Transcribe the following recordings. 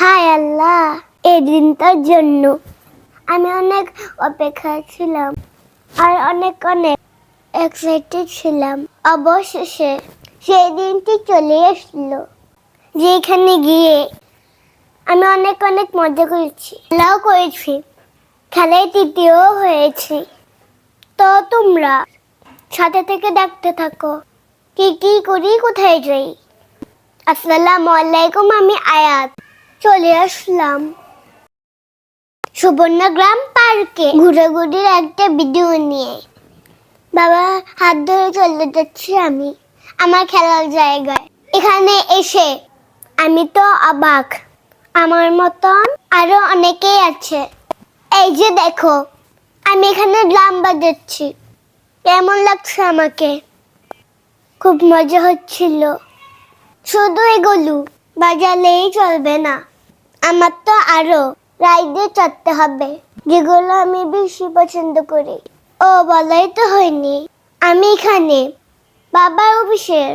হায় আল্লাহ, এই দিনটার জন্য আমি অনেক অপেক্ষা ছিলাম আর অনেক অনেক এক্সাইটেড ছিলাম। অবশেষে সেই দিনটি চলে আসলো, যেখানে গিয়ে আমি অনেক অনেক মজা করেছি, খেলাও করেছি খেলায় তৃতীয় হয়েছি। তো তোমরা সাথে থেকে দেখতে থাকো কি কি করি, কোথায় যাই। আসসালামু আলাইকুম, আমি আয়াত। চলে আসলাম। সুবর্ণগ্রাম পার্কে ঘুরাঘুরির একটা ভিডিও নিয়ে। বাবা হাত ধরে চলে যাচ্ছি আমি, আমার খেলার জায়গায়। এখানে এসে আমি তো অবাক, আমার মতন আরও অনেকেই আছে। এই যে দেখো, আমি এখানে ড্রাম বাজাচ্ছি, কেমন লাগছে আমাকে? খুব মজা হচ্ছিল। শুধু এগুলো, বাজালেই চলবে না। আমার তো আরও রাইডে চড়তে হবে, যেগুলো আমি বেশি পছন্দ করি। ও, বলাই তো হয়নি। আমি এখানে বাবার অফিসের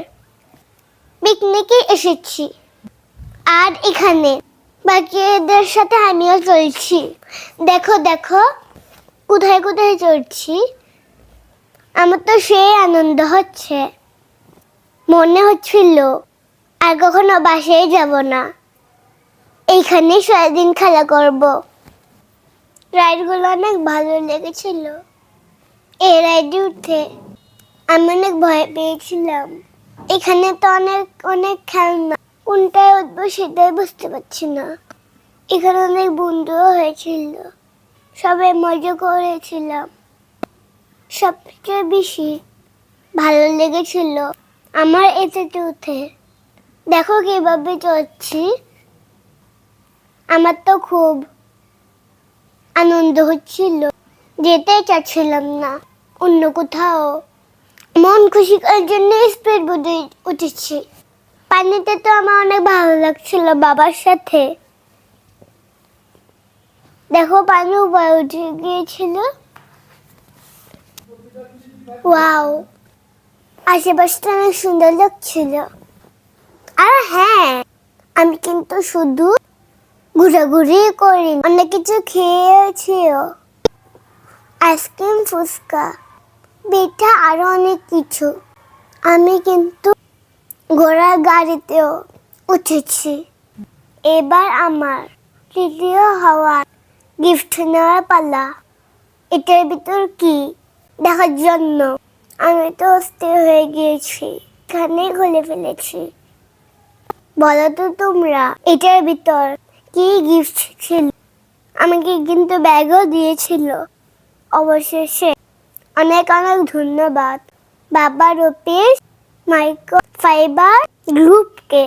পিকনিকে এসেছি। আর এখানে বাকিদের সাথে আমিও চলছি। দেখো দেখো, কোথায় কোথায় চলছি আমার তো সেই আনন্দ হচ্ছে। মনে হচ্ছিল আর কখনো বাসায় যাব না। এইখানে সারাদিন খেলা করব। রাইডগুলো অনেক ভালো লেগেছিল। এই রাইডে উঠে আমি অনেক ভয় পেয়েছিলাম। এখানে তো অনেক অনেক খেলনা। কোনটায় উঠবো সেটাই বুঝতে পারছি না। এখানে অনেক বন্ধুও হয়েছিল। সবাই মজা করেছিলাম। সবচেয়ে বেশি ভালো লেগেছিল আমার এতে উঠে। দেখো কীভাবে চলছি। আমার তো খুব আনন্দ হচ্ছিল। যেতে চাচ্ছিলাম না, অন্য কোথাও। মন খুশি করার জন্য স্পিড বোটে উঠেছি। পানিতে তো আমার অনেক ভালো লাগছিল বাবার সাথে। দেখো, পানি উপরে উঠে গিয়েছিল। ওয়াও, আশেপাশটা অনেক সুন্দর লাগছিল। আর হ্যাঁ আমি কিন্তু শুধু ঘোরাঘুরি করি অনেক কিছু খেয়েছিও। আইসক্রিম ফুচকা, পিঠা, আরও অনেক কিছু। আমি কিন্তু ঘোড়ার গাড়িতেও উঠেছি। এবার আমার তৃতীয় হওয়ার গিফট নেওয়ার পালা। এটার ভিতর কি? দেখার জন্য। আমি তো অস্থির হয়ে গিয়েছি। এখানেই খুলে ফেলেছি। বলো তো তোমরা, এটার ভিতর কি গিফট ছিল আমাকে কিন্তু ব্যাগও দিয়েছিল। অবশেষে অনেক অনেক ধন্যবাদ। বাবার অফিস মাইক্রো ফাইবার গ্রুপকে